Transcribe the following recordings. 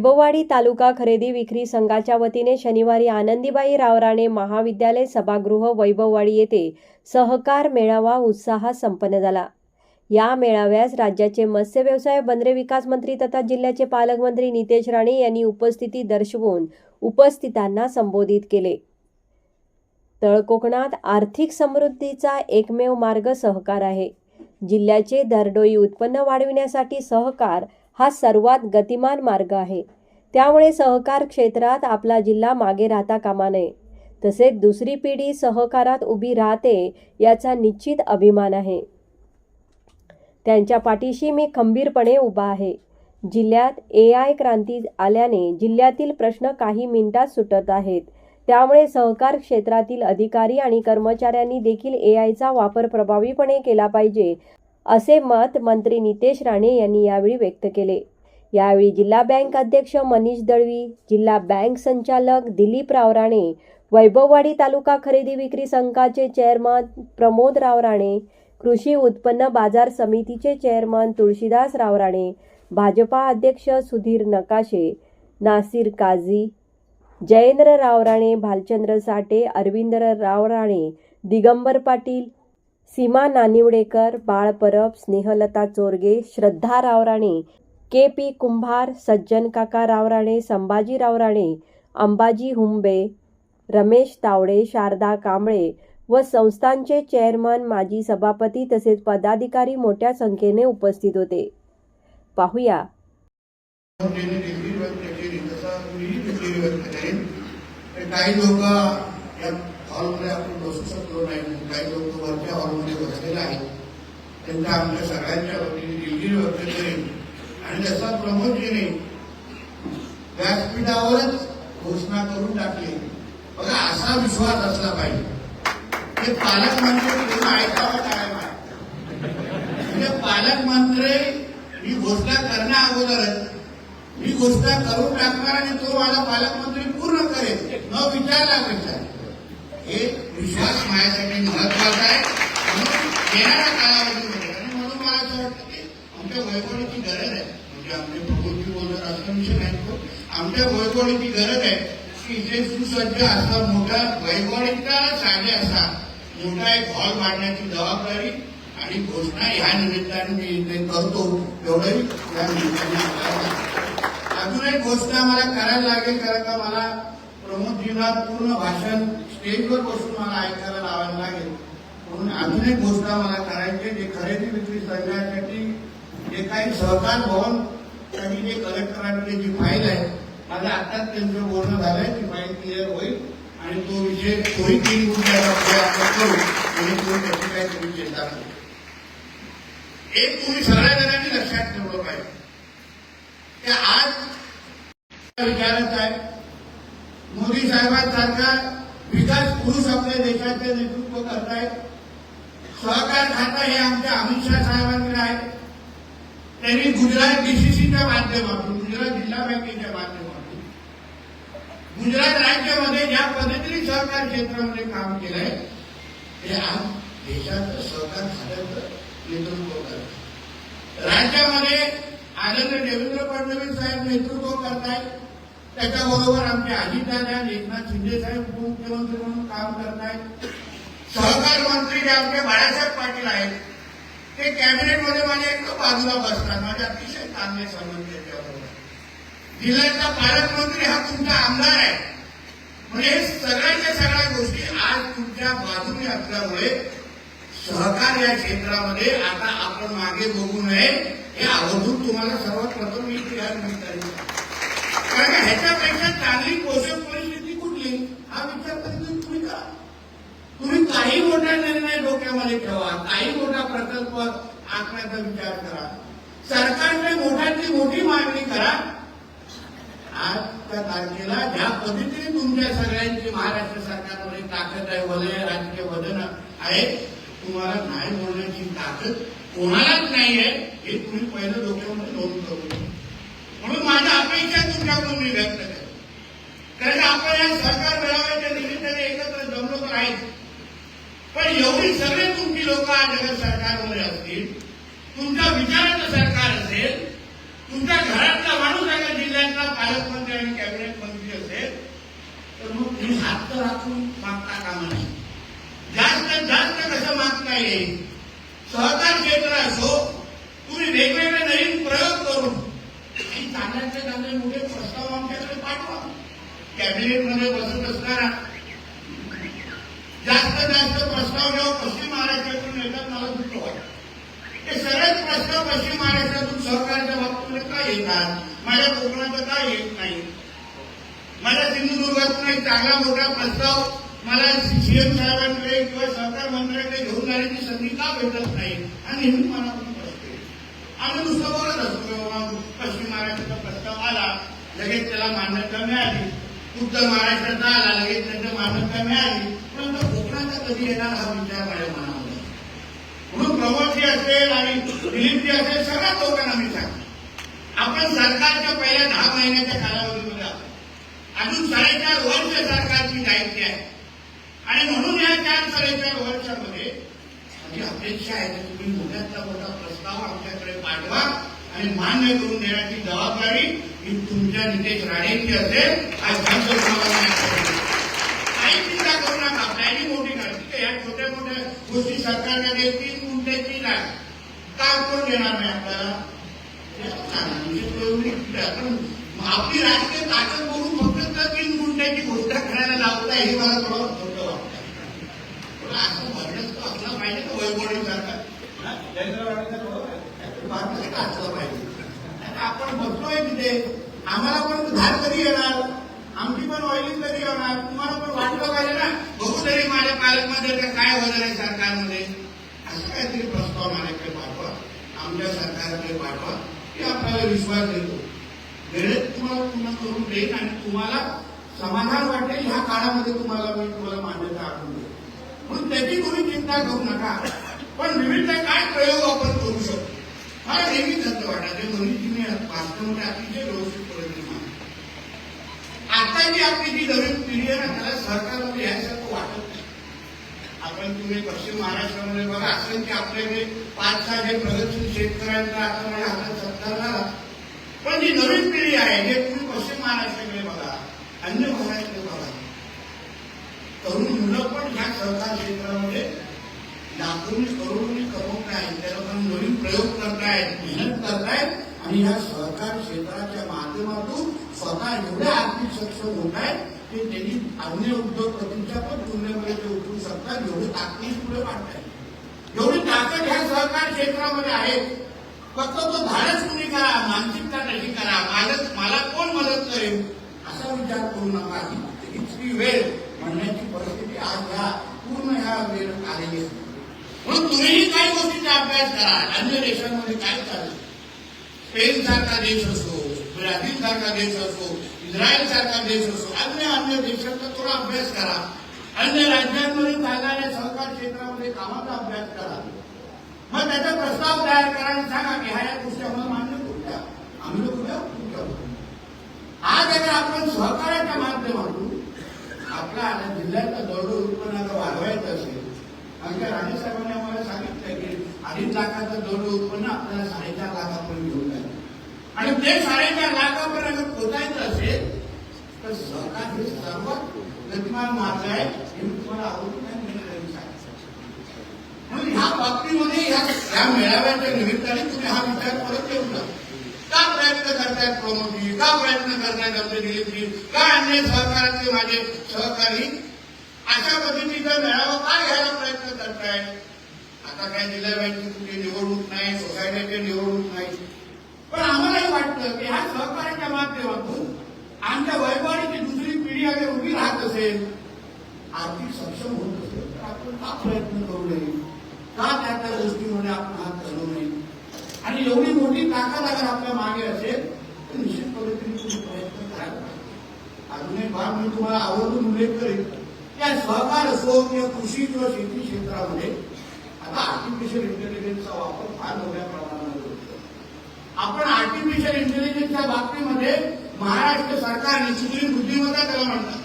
वैभववाडी तालुका खरेदी विक्री संघाच्या वतीने शनिवारी आनंदीबाई रावराणे महाविद्यालय सभागृह वैभववाडी येथे सहकार मेळावा उत्साहात संपन्न झाला. या मेळाव्यास राज्याचे मत्स्य व्यवसाय बंदरे विकास मंत्री तथा जिल्ह्याचे पालकमंत्री नितेश राणे यांनी उपस्थिती दर्शवून उपस्थितांना संबोधित केले. तळकोकणात आर्थिक समृद्धीचा एकमेव मार्ग सहकार आहे. जिल्ह्याचे दरडोई उत्पन्न वाढविण्यासाठी सहकार हा सर्वात गतिमान मार्ग आहे. त्यामुळे सहकार क्षेत्रात आपला जिल्हा मागे राहता कामा नये. तसेच दुसरी पिढी सहकारात उभी राहते याचा निश्चित अभिमान आहे. त्यांच्या पाठीशी मी खंबीरपणे उभा आहे. जिल्ह्यात ए आय क्रांती आल्याने जिल्ह्यातील प्रश्न काही मिनिटात सुटत आहेत. त्यामुळे सहकार क्षेत्रातील अधिकारी आणि कर्मचाऱ्यांनी देखील ए आयचा वापर प्रभावीपणे केला पाहिजे असे मत मंत्री नितेश राणे यांनी यावेळी व्यक्त केले. यावेळी जिल्हा बँक अध्यक्ष मनीष दळवी जिल्हा बँक संचालक दिलीप राव राणे वैभववाडी तालुका खरेदी विक्री संघाचे चेअरमन प्रमोद राव राणे कृषी उत्पन्न बाजार समितीचे चेअरमन तुळशीदास राव राणे भाजपा अध्यक्ष सुधीर नकाशे नासिर काझी जयेंद्र राव राणे भालचंद्र साठे अरविंद राव राणे दिगंबर पाटील सीमा नानिवडेकर बाळ परब स्नेहलता चोरगे श्रद्धा रावराणे के पी कुंभार सज्जन काका रावराणे संभाजी रावराणे अंबाजी हुंबे रमेश तावडे शारदा कांबळे व संस्थांचे चेअरमन माजी सभापती तसेच पदाधिकारी मोठ्या संख्येने उपस्थित होते. पाहूया. ज्याने डिग्री व्यक्त केली तसं मीही डिग्री व्यक्त करेन तर काही लोक या हॉलमध्ये आपण बसू शकलो नाही काही लोक वरच्या हॉलमध्ये बसलेले आहेत त्यांच्या आमच्या सगळ्यांच्या वतीने दिलगिरी व्यक्त करेन. आणि त्याचा प्रमोदजीने व्यासपीठावरच घोषणा करून टाकली. बघा असा विश्वास असला पाहिजे. ते पालकमंत्री तुम्ही ऐकावं टाळायला म्हणजे पालकमंत्री ही घोषणा करण्या अगोदरच मी घोषणा करून टाकणार आणि तो माझा पालकमंत्री पूर्ण करेल. न विचारला विचार हे विश्वास माझ्यासाठी महत्त्वाचा आहे. म्हणून येणाऱ्या कालावधी आणि म्हणून मला असं वाटतं की आमच्या वैभवाची गरज आहे. म्हणजे आमच्या प्रभूजी बोलणार असं विषय नाही तो. आमच्या वैभवाची गरज आहे की जे सुसज्ज असा मोठा वैभवणीचा साधे असा मोठा एक हॉल बांधण्याची जबाबदारी आणि घोषणा ह्या निमित्ताने मी करतो. एवढंही या निमित्ताने अजून एक गोष्ट मला करायला लागेल कारण का मला प्रमोदजींना पूर्ण भाषण स्टेजवर बसून मला ऐकायला लावायला लागेल. म्हणून अजून एक गोष्ट मला करायची आहे, जे खरेदी विक्री संघासाठी जे काही सहकार भवन त्यांनी जे कलेक्टरांकडे जी फाईल आहे माझं आताच त्यांचं बोलणं झालंय ती फाईल क्लिअर होईल आणि तो विषय तोही तीन गुंठ्याचा प्रयत्न करू आणि तो त्याची काही तुम्ही चिंता करू एक तुम्ही सगळ्या जणांनी लक्षात ठेवलं पाहिजे. की आज विचारत आहे. मोदी साहेबांसारखा विकास पुरुष आपल्या देशाचे नेतृत्व करतायत. सहकार खातं हे आमच्या अमित शाह साहेबांकडे आहे त्यांनी गुजरात बीसीसीच्या माध्यमातून गुजरात जिल्हा बँकेच्या माध्यमातून गुजरात राज्यामध्ये ज्या पद्धतीने सहकार क्षेत्रामध्ये काम केलंय ते आज देशाचं सहकार खात्याचं नेतृत्व करत राज्यामध्ये आदरणीय देवेंद्र फडणवीस साहेब नेतृत्व करतायत. त्याच्याबरोबर आमचे अजितदादा एकनाथ शिंदे साहेब उपमुख्यमंत्री म्हणून काम करतायत. सहकार मंत्री जे आमचे बाळासाहेब पाटील आहेत ते कॅबिनेटमध्ये माझ्या एक बाजूला बसतात. माझे अतिशय चांगले संबंध त्याच्याबरोबर जिल्ह्याचा पालकमंत्री हा तुमचा आमदार आहे. म्हणजे सगळ्याच्या सगळ्या गोष्टी आज तुमच्या बाजूने असल्यामुळे सहकार या क्षेत्रामध्ये आता आपण मागे बघू नये हे आवर्जून तुम्हाला सर्वात प्रथम मी या कारण ह्याच्यापेक्षा चांगली पोषक परिस्थिती कुठली? हा विचार कधी तुम्ही काही मोठा निर्णय डोक्यामध्ये ठेवा काही मोठा प्रकल्प आखण्याचा विचार करा. सरकारने मोठ्यातली मोठी मागणी करा. आजच्या तारखेला ज्या पद्धतीने तुमच्या सगळ्यांची महाराष्ट्र सरकारमध्ये ताकद आहे वलय राजकीय वजन आहे तुम्हाला नाही बोलण्याची ताकद कोणालाच नाहीये हे तुम्ही पहिलं डोक्यामध्ये नोंद करू म्हणून माझ्या अपेक्षा तुमच्याकडून मी व्यक्त करेन कारण आपण या सरकार मेळाव्याच्या निमित्ताने एकत्र जमलो तर आहेच पण एवढी सगळे तुमची लोक आज सरकारमध्ये असतील तुमच्या विचाराचं सरकार असेल तुमच्या घरातला माणूस अगर जिल्ह्यातला पालकमंत्री आणि कॅबिनेट मंत्री असेल तर मग तुम्ही हात तर राखून मागता कामा नाही जास्त जास्त कसं मागता येईल? सहकार क्षेत्र असो तुम्ही वेगवेगळे नवीन प्रयोग करून काही चांगल्याचे चांगले मोठे प्रस्ताव आमच्याकडे पाठवा. कॅबिनेटमध्ये बसत असताना जास्त जास्त प्रस्ताव जेव्हा पश्चिम महाराष्ट्रातून येतात मला दुःख वाटत हे सगळेच प्रस्ताव पश्चिम महाराष्ट्रातून सहकार्याच्या बाबतीमध्ये का येतात? माझ्या कोकणाचं का येत नाही? माझ्या सिंधुदुर्गातून एक चांगला मोठा प्रस्ताव मला सीएम साहेबांकडे किंवा सहकार मंत्र्याकडे घेऊन जाण्याची संधी का भेटत नाही? आणि नेहमी मनातून प्रश्न आम्ही नुसतं बोलत असतो बाबा, पश्चिम महाराष्ट्राचा प्रस्ताव आला लगेच त्याला मान्यता मिळाली. उत्तर महाराष्ट्राचा आला लगेच त्याच्या मान्यता मिळाली. परंतु कधी येणार हा विचार माझ्या मनामध्ये? म्हणून प्रमोदजी असेल आणि दिलीपजी असेल सगळ्या लोकांना मी सांगतो. आपण सरकारच्या पहिल्या दहा महिन्याच्या कालावधीमध्ये आहोत. अजून साडेचार वर्ष सरकारची जायची आहे. आणि म्हणून या चार साडेचार वर्षामध्ये माझी अपेक्षा आहे की तुम्ही मोठ्यातला मोठा प्रस्ताव आमच्याकडे पाठवा आणि मान्य करून देण्याची जबाबदारी ही तुमच्या नितेश राणेंची असेल. आज शब्द तुम्हाला मी आठवतो. काही चिंता करू नका प्लॅनिंग मोठी करा ठीक आहे या छोट्या मोठ्या गोष्टी सरकारला देईल तीन गुंठ्याची जागा का नाही आपल्याला. म्हणजे आपली राजकीय ताकद बोलून फक्त तीन गुंठ्याची घोषणा करायला लावता हे मला थोडं खोटं वाटतं. पण असं म्हणणं असलं पाहिजे का वैभवणी सारखा असलं पाहिजे. आपण बसलोय तिथे. आम्हाला पण धार कधी येणार. आमची पण ऑइलिंग कधी येणार. तुम्हाला पण वाटलं पाहिजे ना? बघू तरी माझ्या पालकमध्ये काय होणार आहे सरकारमध्ये. असं काहीतरी प्रस्ताव मला आमच्या सरकारकडे पाठवा की आपल्याला विश्वास देतो. वेळेत तुम्हाला पूर्ण करून देईन आणि तुम्हाला समाधान वाटेल ह्या काळामध्ये तुम्हाला मी तुम्हाला मान्यता आणून देईल म्हणून त्याची तुम्ही चिंता करू नका. पण विविध काय प्रयोग आपण करू शकतो? मला नेहमीच असं वाटायचं मनीषजीने वास्तवमध्ये अतिशय व्यवस्थित पद्धतीने आता जी आपली जी नवीन पिढी आहे ना त्याला सरकारमध्ये यासारखं आपण तुम्ही पश्चिम महाराष्ट्रामध्ये बघा असेल की आपल्याकडे पाच सहा जे प्रगतशील शेतकऱ्यांचा आता माझ्या हातात सत्ता झाला पण जी नवीन पिढी आहे जे तुम्ही पश्चिम महाराष्ट्राकडे बघा अन्य भागाकडे बघा. तरुण मुलं पण ह्या सहकार क्षेत्रामध्ये लाखोनी करोडोनी कमवत आहेत. त्या लोकांनी नवीन प्रयोग करतायत मेहनत करतायत आणि ह्या सहकार क्षेत्राच्या माध्यमातून स्वतः एवढ्या आर्थिक सक्षम होत आहेत की त्यांनी अन्य उद्योगपतींच्या पण तुलनेत ते एवढी ताकदी पुढे वाटतात एवढी ताकद ह्या सहकार क्षेत्रामध्ये आहे फक्त तो धाडस तुम्ही करा मानसिकता कशी करा. मालक मला कोण मदत करेल? असा विचार करू नका. इतकी वेळ म्हणण्याची परिस्थिती आज ह्या पूर्ण ह्या वेळ आलेली आहे. म्हणून तुम्हीही काही गोष्टीचा अभ्यास करा. अन्य देशांमध्ये काय चालू स्पेन सारखा देश असो ब्राझील सारखा देश असो इस्रायल सारखा देश असो अन्य अन्य देशांचा थोडा अभ्यास करा. अन्य राज्यांमध्ये चालणाऱ्या सहकार क्षेत्रामध्ये कामाचा अभ्यास करा. मग त्याचा प्रस्ताव तयार करा आणि सांगा की ह्या या गोष्टी आम्हाला मान्य कुठल्या आम्ही कुठल्या कुठल्या आज अगर आपण सहकार्याच्या माध्यमातून आपला जिल्ह्याचा दौड दरडोई उत्पन्न जर वाढवायचं असेल आमच्या राणेसाहेबांनी आम्हाला सांगितलं की अडीच लाखाचं दौड उत्पन्न आपल्याला साडेचार लाखापर्यंत घेऊन जाईल आणि ते साडेचार लाखापर्यंत पोचायचं असेल तर सहकार हे सर्वात गतिमान मार्ग आहे हे मी तुम्हाला आवडून म्हणून ह्या बाबतीमध्ये ह्या मेळाव्याच्या निमित्ताने तुम्ही हा विचार परत येऊ नका. का प्रयत्न करतायत प्रमोदजी का प्रयत्न करतायत आमचे दिलीपजी? का अन्य सहकारातले माझे सहकारी? अशा पद्धतीचा मेळावा का घ्यायला प्रयत्न करतायत? आता काय जिल्हा बँकेची निवडणूक नाही सोसायटीची निवडणूक नाही. पण आम्हालाही वाटतं की ह्या सहकार्याच्या माध्यमातून आमच्या वैभवाची दुसरी उभी राहत असेल आर्थिक सक्षम होत असेल तर आपण का प्रयत्न करू नये? का त्या त्या गोष्टीमध्ये आपण हात घालू नये? आणि एवढी मोठी ताकद अगर आपल्या मागे असेल तर निश्चित पद्धतीने तुम्ही प्रयत्न करायला पाहिजे. अजून एक भाग मी तुम्हाला आवर्जून उल्लेख करेन. त्या सहकार असो किंवा कृषी किंवा शेती क्षेत्रामध्ये आता आर्टिफिशियल इंटेलिजन्सचा वापर फार मोठ्या प्रमाणामध्ये होतो आपण आर्टिफिशियल इंटेलिजन्सच्या बाबतीमध्ये महाराष्ट्र सरकारने सुप्रीम बुद्धिमत्ता त्याला म्हणतात.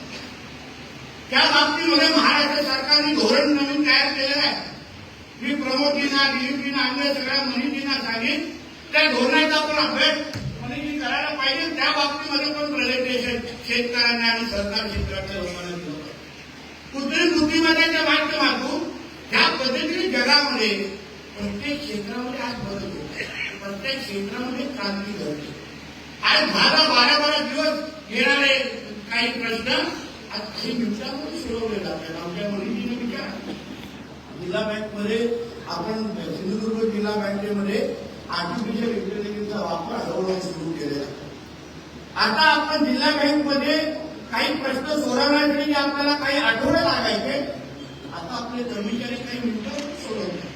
त्या बाबतीमध्ये महाराष्ट्र सरकारने धोरण नवीन तयार केलेलं आहे. मी प्रमोदजींना दिलीपजींना अन्य सगळ्या मनीजींना सांगेन त्या धोरणाचा आपण अभ्यास मनीजी करायला पाहिजे. त्या बाबतीमध्ये पण प्रेझेंटेशन शेतकऱ्यांना आणि सरकार क्षेत्राच्या लोकांना दिलं पाहिजे. कृत्रिम बुद्धिमत्तेच्या माध्यमातून ह्या पद्धतीने जगामध्ये प्रत्येक क्षेत्रामध्ये आज बदल होतो प्रत्येक क्षेत्रामध्ये क्रांती घडते. आज बारा बारा बारा दिवस येणारे काही प्रश्न आज काही मिनिटांमध्ये सोडवले जातात. आमच्या मुलींनी विचार. जिल्हा बँकमध्ये आपण सिंधुदुर्ग जिल्हा बँकेमध्ये आर्टिफिशियल इंटेलिजन्सचा वापर हळूहळू सुरू केलेला आहे. आता आपण जिल्हा बँकमध्ये काही प्रश्न सोडवण्यासाठी आपल्याला काही आठवडे लागायचे. आता आपले कर्मचारी काही मिनिटं सोडवतात.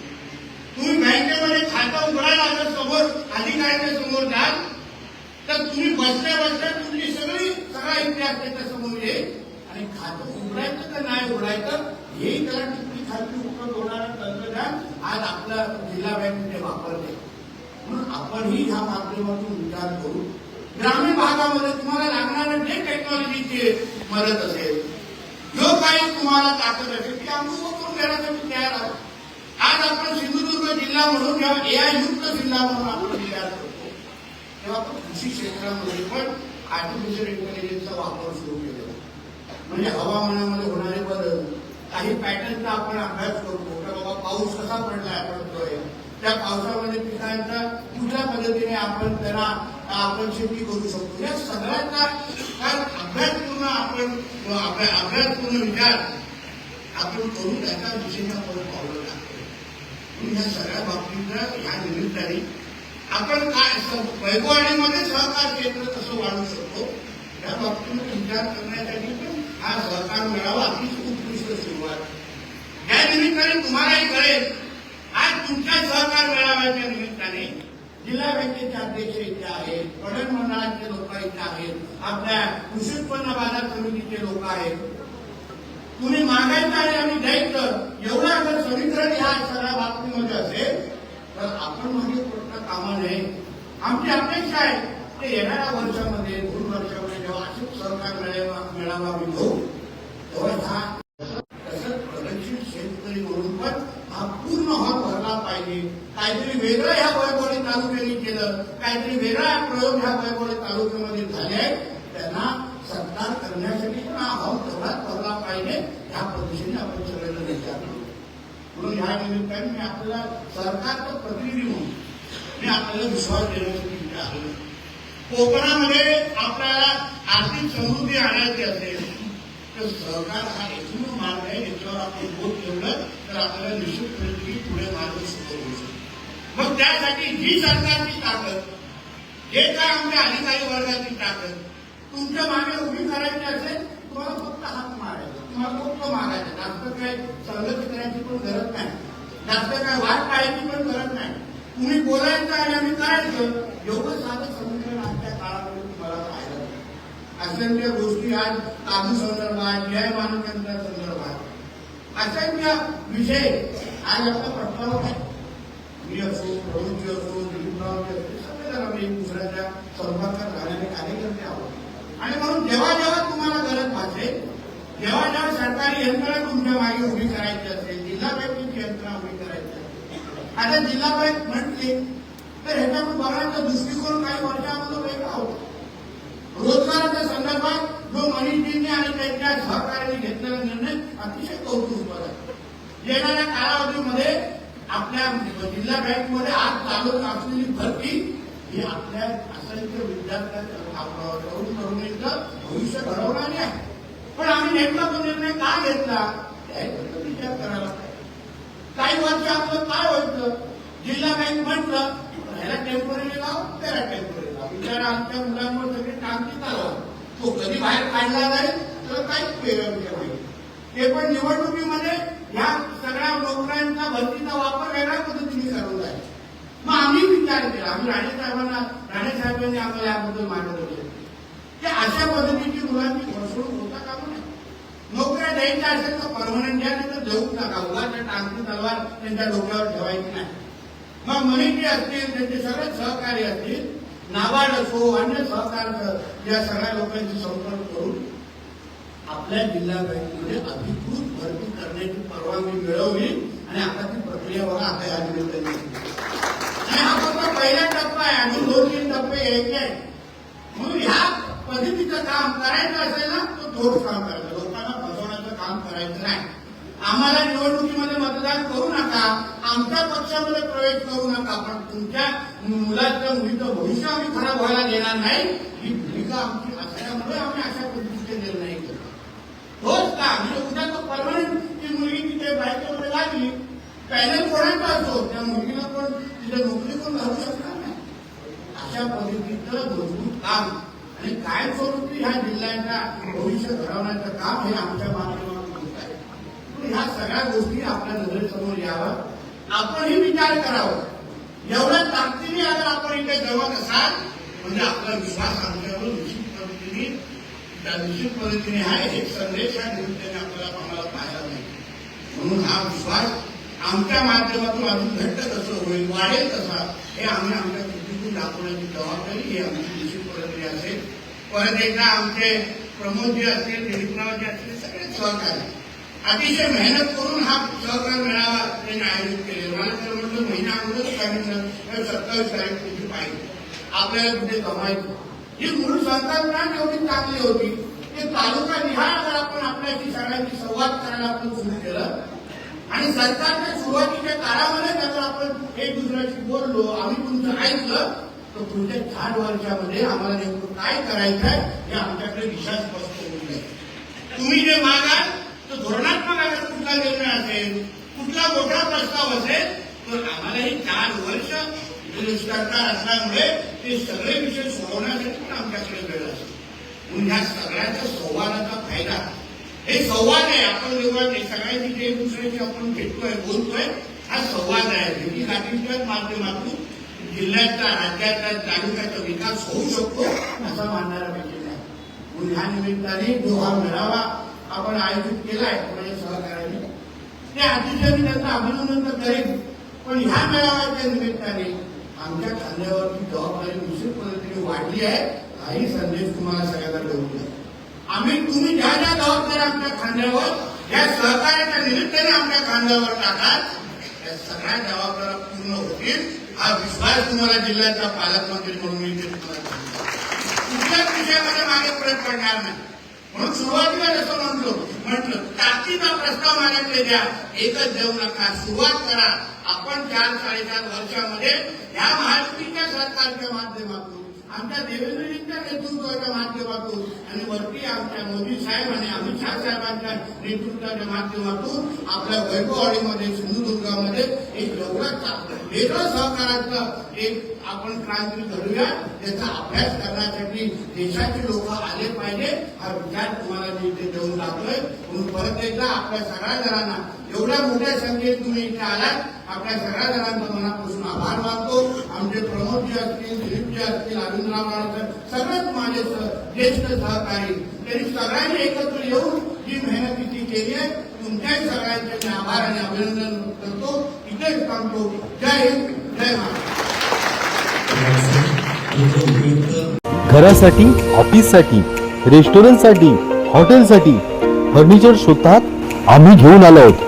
तुम्ही बँकेमध्ये खातं उघडायला जर समोर अधिकाऱ्याच्या समोर जाल तर तुम्ही बसल्या बसल्या तुमची सगळी सगळा इतिहास त्याच्यासमोर येईल आणि खातं उघडायचं का नाही उघडायचं हेही त्याला टिप्पणी खाती उपलब्ध होणारं तंत्रज्ञान आज आपल्या जिल्हा बँकेने वापरले म्हणून आपणही ह्या माध्यमातून विचार करू. ग्रामीण भागामध्ये तुम्हाला लागणारं जे टेक्नॉलॉजीची मदत असेल जो काही तुम्हाला ताकद असेल ते आम्ही करून देण्यासाठी तयार आहोत. आज आपण सिंधुदुर्ग जिल्हा म्हणून किंवा एआय युक्त जिल्हा म्हणून आपण तयार करतो तेव्हा आपण कृषी क्षेत्रामध्ये पण आर्टिफिशियल इंटेलिजन्सचा वापर सुरू केलेला म्हणजे हवामानामध्ये होणारे बदल काही पॅटर्नचा आपण अभ्यास करतो का बाबा पाऊस कसा पडलाय पडतोय त्या पावसामध्ये पिकांचा कुठल्या पद्धतीने आपण त्यांना आपण शेती करू शकतो? या सगळ्यांचा अभ्यास अभ्यासपूर्ण आपण अभ्यास अभ्यासपूर्ण विचार आपण करून त्याच्या दिशेने आपण पावलं टाकतो. म्हणून ह्या सगळ्या बाबतीतल्या ह्या निमित्ताने आपण काय स- वैभववाडीमध्ये सहकार केंद्र कसं वाढू शकतो? या बाबतीमध्ये विचार करण्यासाठी पण हा सहकार मिळावा हीच उत्कृष्ट सुरुवात. या निमित्ताने तुम्हालाही कळेल आज तुमच्या सहकार मेळाव्याच्या निमित्ताने जिल्हा बँकेचे अध्यक्ष इथे आहेत पणन मंडळाचे लोक इथे आहेत आपल्या कृषी उत्पन्न बाजार समितीचे लोक आहेत. तुम्ही मागायचं आणि आम्ही द्यायचं एवढा जर समीकरण ह्या सगळ्या बाबतीमध्ये असेल तर आपण म्हणजे कामा नये आमची अपेक्षा आहे ते येणाऱ्या वर्षामध्ये दोन वर्षामध्ये जेव्हा असेच सहकार मेळावा आम्ही घेऊ तेव्हा हा तसंच प्रगतशील शेतकरी म्हणून पण हा पूर्ण हॉल भरला पाहिजे. काहीतरी वेगळं ह्या वैभवडी तालुक्याने केलं काहीतरी वेगळा प्रयोग ह्या वैभवडी तालुक्यामध्ये झाले आहेत. त्यांना सत्कार करण्यासाठी पण हा हॉल तेवढाच भरला पाहिजे. ह्या पद्धतीने आपण सगळ्यांना विचार करू म्हणून ह्या निमित्ताने मी आपल्याला सरकारचं प्रतिनिधी म्हणून मी आपल्याला विश्वास देण्यासाठी इथे आलो कोकणामध्ये आपल्याला आर्थिक समृद्धी आणायची असेल तर सहकार हा एकूण मार्ग आहे याच्यावर आपण बोट ठेवलं तर आपल्याला निश्चितपणे पुढे मार्ग सुरू होऊ शकतो. मग त्यासाठी ही सरकारची ताकद हे काय आमच्या अधिकारी वर्गाची ताकद? तुमच्या मागे उभी करायची असेल तुम्हाला फक्त हात मारायचा तुम्हाला फक्त मागायचं जास्त काय संगत करायची पण गरज नाही. जास्त काय वाट पाहायची पण गरज नाही. तुम्ही बोलायचं आणि आम्ही करायचं एवढं साधं समीकरण आजच्या काळामध्ये तुम्हाला पाहायला असंख्य गोष्टी आज काबू संदर्भात न्याय मानकांच्या संदर्भात. असंख्य विषय आज आपल्या पटलावर आहे. मी असो प्रवृत्ती असो दिलीपरावजी असो सगळेजण आम्ही एक दुसऱ्याच्या संपर्कात राहणारे कार्यकर्ते आहोत. आणि म्हणून जेव्हा जेव्हा तुम्हाला गरज भासेल जेव्हा जेव्हा सरकारी यंत्रणा तुमच्या मागे उभी करायची असेल जिल्हा बँकेची यंत्रणा उभी आता जिल्हा बँक म्हटली तर ह्याच्याकडून बघण्याचा दृष्टिकोन काही वर्षामध्ये वेगळा होता रोजगाराच्या संदर्भात जो मनीषजींनी आणि त्यांच्या सहकार्याने घेतलेला निर्णय अतिशय कौतुकास्पद आहे येणाऱ्या कालावधीमध्ये आपल्या जिल्हा बँकमध्ये आज चालू असलेली भरती ही आपल्या असंख्य विद्यार्थ्यांचं तरुण तरुणींचं भविष्य घडवणारी आहे. पण आम्ही नेमका तो निर्णय का घेतला त्याबद्दल विचार करायला पाहिजे काही वर्ष आपलं काय व्हायचं जिल्हा बँक म्हटलं ह्याला टेंपररी लाव त्याला टेम्पोरी लाव. बिचारा आमच्या मुलांवर सगळे टांगती चालवा तो कधी बाहेर काढला नाही तर काहीच वेगळं होईल. ते पण निवडणुकीमध्ये ह्या सगळ्या नोकऱ्यांचा भरतीचा वापर वेगळ्या पद्धतीने करून आहे मग आम्ही विचार केला. आम्ही राणे साहेबांना राणे साहेबांनी आम्हाला याबद्दल मार्गदर्शन केलं. की अशा पद्धतीची मुलांची फसवणूक होता का नये नोकऱ्या द्यायच्या असेल तर परमनंट द्या नाही तर देऊच नका उगाच्या टांगती तलवार त्यांच्या डोक्यावर ठेवायची नाही. मग मनिटी असतील त्यांचे सगळे सहकारी असतील नाबार्ड असो अन्य सहकार या सगळ्या लोकांशी संपर्क करून आपल्या जिल्हा बँकेमध्ये अधिकृत भरती करण्याची परवानगी मिळवली आणि आता ती प्रक्रिया बघा आता या निमित्ताने आणि हा फक्त पहिला टप्पा आहे अजून दोन तीन टप्पे घ्यायचे आहे. म्हणून ह्या पद्धतीचं काम करायचं असेल ना तो थोडं काम करायचं. लोकांना फसवण्याचं काम करायचं नाही. आम्हाला निवडणुकीमध्ये मतदान करू नका आमच्या पक्षामध्ये प्रवेश करू नका पण तुमच्या मुलाचं मुलीचं भविष्य आम्ही खराब व्हायला देणार नाही. ही भूमिका आमची असल्यामुळे आम्ही अशा पद्धतीचे निर्णय घेतो तोच का? म्हणजे उद्या तो परमनंट ती मुलगी तिथे बायकोमध्ये लागली पॅनल कोणाचा असो त्या मुलगीला पण तिथे नोकरी पण घालू शकणार नाही. अशा पद्धतीचं मजबूत काम. आणि काय स्वरूपी ह्या जिल्ह्याचा भविष्य घडवण्याचं काम हे आमच्या मागे ह्या सगळ्या गोष्टी आपल्या नजरेसमोर याव्या आपणही विचार करावा. एवढ्या ताकदीने अगर आपण इथे जमत असाल म्हणजे आपला विश्वास आमच्यावर निश्चित पद्धतीने त्या निश्चित पद्धतीने आहे एक संदेश या निमित्ताने आपल्याला आम्हाला पाहायला नाही म्हणून हा विश्वास आमच्या माध्यमातून अजून घट्ट कसं होईल वाढेल कसा हे आम्ही आमच्या कृतीतून दाखवण्याची जबाबदारी ही आमची निश्चित पद्धतीने असेल. परत एकदा आमचे प्रमोदजी असतील दिलीपरावजी असतील सगळे सहकार्य अतिशय मेहनत करून हा सहकार मेळावा त्यांनी आयोजित केले. मला तर म्हटलं महिना अगोदर सांगितलं सत्तावीस तारीख तुझी पाहिजे. आपल्याला कुठे जमायचं ही मूळ संकल्पना एवढी चांगली होती. ते तालुका निहाळ जर आपण आपल्याशी सगळ्यांशी संवाद करायला आपण सुरू केलं. आणि सरकारच्या सुरुवातीच्या काळामध्ये त्याचा आपण एक दुसऱ्याशी बोललो. आम्ही तुमचं ऐकलं. तर पुढच्या चार वर्षामध्ये आम्हाला नेमकं काय करायचं आहे हे आमच्याकडे विश्वास स्पष्ट होऊन जाईल तुम्ही जे मागाल तो धोरणात्मक अगर कुठला निर्णय असेल? कुठला मोठा प्रस्ताव असेल? तर आम्हालाही चार वर्ष सरकार असल्यामुळे ते सगळे विषय सोडवण्यासाठी पण आमच्याकडे वेळ असेल म्हणून ह्या सगळ्याचा संवादाचा फायदा. हे संवाद आहे. आपण जेव्हा ते सगळ्यांची जे एक दुसऱ्याची आपण भेटतोय बोलतोय हा संवाद आहे. भेटी गाठीच्या माध्यमातून जिल्ह्याचा राज्याचा तालुक्याचा विकास होऊ शकतो असा मानणारा पाहिजे आहे. म्हणून ह्या निमित्ताने जो हा मेळावा आपण आयोजित केलाय पुणे सहकार्याने. ते अतिशय मी त्यांचं अभिनंदन तर करेन पण ह्या मेळाव्याच्या निमित्ताने आमच्या खांद्यावरची जबाबदारी निश्चित पद्धतीने वाढली आहे हाही संदेश तुम्हाला सगळ्यांना देऊन द्या आम्ही तुम्ही ज्या ज्या जबाबदाऱ्या आमच्या खांद्यावर या सहकार्याच्या निमित्ताने आमच्या खांद्यावर टाकाल त्या सगळ्या जबाबदाऱ्या पूर्ण होतील हा विश्वास तुम्हाला जिल्ह्याचा पालकमंत्री म्हणून मी तुम्हाला कुठल्याच विषयामध्ये मागे परत पडणार नाही. म्हणून सुरुवातीला जसं म्हणलो म्हटलं ताकदीचा प्रस्ताव माझ्याकडे द्या. एकच देऊ नका. सुरुवात करा. आपण चार साडेचार वर्षामध्ये या महाराष्ट्रीच्या सरकारच्या माध्यमातून आमच्या देवेंद्रजींच्या नेतृत्वाच्या माध्यमातून आणि वरती आमच्या मोदी साहेब आणि अमित शाह साहेबांच्या नेतृत्वाच्या माध्यमातून आपल्या वैभववाडीमध्ये सिंधुदुर्गामध्ये एक एवढं वेगळं सहकाराचं एक आपण क्रांती घडूया त्याचा अभ्यास करण्यासाठी देशाचे लोक आले पाहिजे हा विचार तुम्हाला मी इथे देऊन जातोय. म्हणून परत एकदा आपल्या सगळ्या जणांना एवढ्या मोठ्या संख्येत तुम्ही इथे आलात. आपल्या सगळ्या जणांचा मनापासून आभार मानतो. आमचे प्रमोदजी असतील दिलीपजी असतील अरविंदराव माळकर सगळेच माझे ज्येष्ठ सहकारी. त्यांनी सगळ्यांनी एकत्र येऊन जी मेहनत तिथे केली आहे तुमच्याही सगळ्यांचे मी आभार आणि अभिनंदन करतो. इथेच सांगतो जय हिंद जय महाराष्ट्र. घरासाठी ऑफिससाठी रेस्टॉरंटसाठी हॉटेलसाठी फर्निचर शोधतात आम्ही घेऊन आलो आहोत.